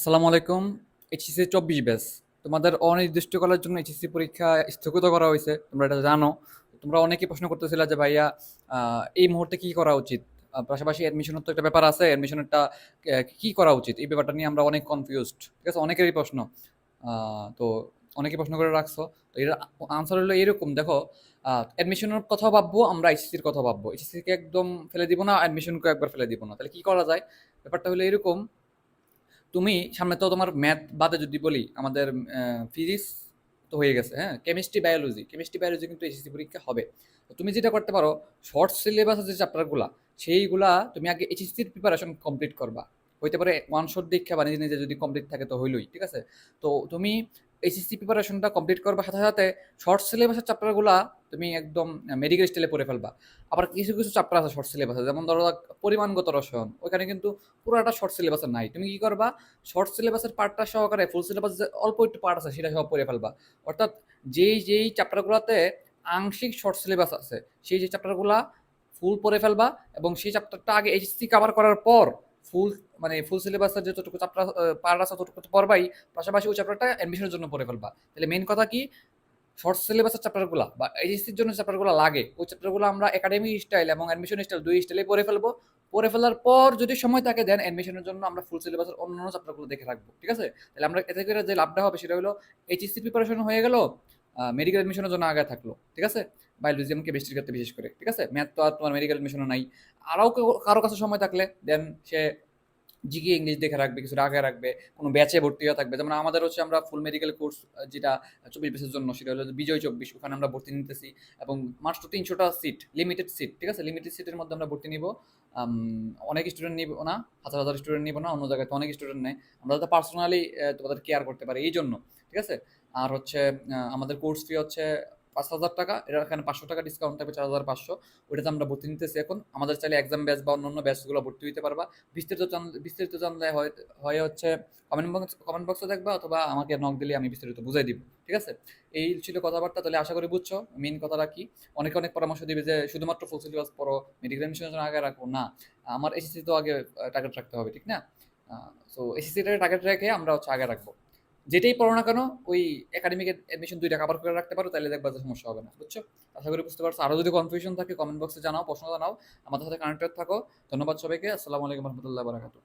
আসসালামু আলাইকুম এইচএসসি চব্বিশ ব্যাচ তোমাদের অনির্দিষ্টকালের জন্য এইচএসসি পরীক্ষা স্থগিত করা হয়েছে, তোমরা এটা জানো। তোমরা অনেকেই প্রশ্ন করতেছিলে যে ভাইয়া এই মুহূর্তে কি করা উচিত? পাশাপাশি অ্যাডমিশনের তো একটা ব্যাপার আছে অ্যাডমিশনেরটা কি করা উচিত? এই ব্যাপারটা নিয়ে আমরা অনেক কনফিউজড ঠিক আছে? অনেকেরই প্রশ্ন। তো অনেকে প্রশ্ন করে রাখছো। তো এর আনসার হলো এরকম, দেখো অ্যাডমিশনের কথা ভাববো, আমরা এইচএসসির কথা ভাববো। এইচএসসিকে একদম ফেলে দিব না অ্যাডমিশনকে একবার ফেলে দিব না। তাহলে কি করা যায়? ব্যাপারটা হলো এরকম তুমি সামনে তো তোমার ম্যাথ বাদে যদি বলি, আমাদের ফিজিক্স তো হয়ে গেছে হ্যাঁ? কেমিস্ট্রি বায়োলজি কেমিস্ট্রি বায়োলজি কিন্তু এসএসসি পরীক্ষা হবে। তুমি যেটা করতে পারো শর্ট সিলেবাসের যে চ্যাপ্টারগুলা সেইগুলা তুমি আগে এইচএসসির প্রিপারেশন কমপ্লিট করবা। হইতে পারে ওয়ান শট দীক্ষা বা নিজে নিজে যদি কমপ্লিট থাকে তো হইলই, ঠিক আছে? তো তুমি এইচএসসি প্রিপারেশনটা কমপ্লিট করবার সাথে সাথে শর্ট সিলেবাসের চ্যাপ্টারগুলা তুমি একদম মেডিকেল স্টাইলে পড়ে ফেলবা। আবার কিছু কিছু চ্যাপ্টার আছে শর্ট সিলেবাসে যেমন ধরো পরিমাণগত রসায়ন, ওইখানে কিন্তু পুরোটা শর্ট সিলেবাসে নাই। তুমি কি করবা? শর্ট সিলেবাসের পার্টটা সহকারে ফুল সিলেবাস যে অল্প একটু পার্ট আছে সেটা সব পড়ে ফেলবা। অর্থাৎ যেই যেই চ্যাপ্টারগুলোতে আংশিক শর্ট সিলেবাস আছে, সেই যে চ্যাপ্টারগুলা ফুল পড়ে ফেলবা এবং সেই চ্যাপ্টারটা আগে এইচএসসি কভার করার পর ফুল মানে ফুল সিলেবাসের যতটুকু চ্যাপ্টার পার্ট আছে ততটুকু পড়বাই, পাশাপাশি ওই চ্যাপ্টারটা অ্যাডমিশনের জন্য পড়ে ফেলবা। তাহলে মেন কথা কি? শর্ট সিলেবাসের চ্যাপ্টারগুলো বা এইচএসসির জন্য চ্যাপ্টারগুলো লাগে, ওই চ্যাপ্টারগুলো আমরা একাডেমিক স্টাইল এবং অ্যাডমিশন স্টাইল দুই স্টাইলে পড়ে ফেলব। পড়ে ফেলার পর যদি সময় থাকে দেন অ্যাডমিশনের জন্য আমরা ফুল সিলেবাসের অন্যান্য চ্যাপ্টারগুলো দেখে রাখব, ঠিক আছে? তাহলে আমরা এতে করে যে লাভটা হবে সেটা হলো এইচএসসি প্রিপারেশন হয়ে গেল মেডিকেল অ্যাডমিশনের জন্য আগে থাকল, ঠিক আছে? বায়োলজি এবং কেমিস্ট্রির ক্ষেত্রে বিশেষ করে, ঠিক আছে? ম্যাথ তো আর তোমার মেডিকেল অ্যাডমিশনও নাই। আরও কারও কাছে সময় থাকলে দেন সে জিকে ইংলিশ দেখে রাখবে, কিছু আগে রাখবে, কোনো ব্যাচে ভর্তি হয়ে থাকবে। যেমন আমাদের হচ্ছে আমরা ফুল মেডিকেল কোর্স যেটা চব্বিশ বেসের জন্য, সেটা হলো বিজয় চব্বিশ, ওখানে আমরা ভর্তি নিতেছি। এবং মাত্র তিনশোটা সিট লিমিটেড সিট ঠিক আছে? লিমিটেড সিটের মধ্যে আমরা ভর্তি নিব। অনেক স্টুডেন্ট নিব না, হাজার হাজার স্টুডেন্ট নিব না, অন্য জায়গায় তো অনেক স্টুডেন্ট নেয়। আমরা যাতে পার্সোনালি তোমাদের কেয়ার করতে পারি এই জন্য ঠিক আছে? আর হচ্ছে আমাদের কোর্স ফি হচ্ছে পাঁচ হাজার টাকা এটা এখানে পাঁচশো টাকা ডিসকাউন্ট থাকবে, চার হাজার পাঁচশো। ওইটাতে আমরা ভর্তি নিতেছি এখন। আমাদের চাইলে এক্সাম ব্যাচ বা অন্যান্য ব্যাচগুলো ভর্তি হইতে পারবা। বিস্তারিত বিস্তারিত জানলে হয় হচ্ছে কমেন্ট বক্স কমেন্ট বক্সে দেখবা অথবা আমাকে নক দিলে আমি বিস্তারিত বুঝাই দিব, ঠিক আছে? এই ছিল কথাবার্তা, তাহলে আশা করি বুঝছ মেন কথাটা কি? অনেকে অনেক পরামর্শ দিবে যে শুধুমাত্র ফুল সিলেবাস পড়ো মেডিকেল মিশনের জন্য আগে রাখো। না, আমার এসএসসি তো আগে টার্গেট রাখতে হবে, ঠিক না? সো এসএসসিটাকে টার্গেট রেখে আমরা হচ্ছে আগে রাখব। যেটাই পড়ো না কেন, ওই একাডেমিক অ্যাডমিশন দুইটা কাভার করে রাখতে পারো তাহলে দেখবা সমস্যা হবে না, বুঝছ? আশা করি বুঝতে পারছ। আরও যদি কনফিউশন থাকে কমেন্ট বক্সে জানাও প্রশ্ন জানাও। আমাদের সাথে কানেক্টেড থাকো। ধন্যবাদ সবাইকে। আসসালামু আলাইকুম রহমতুল্লাহ বারাকাতু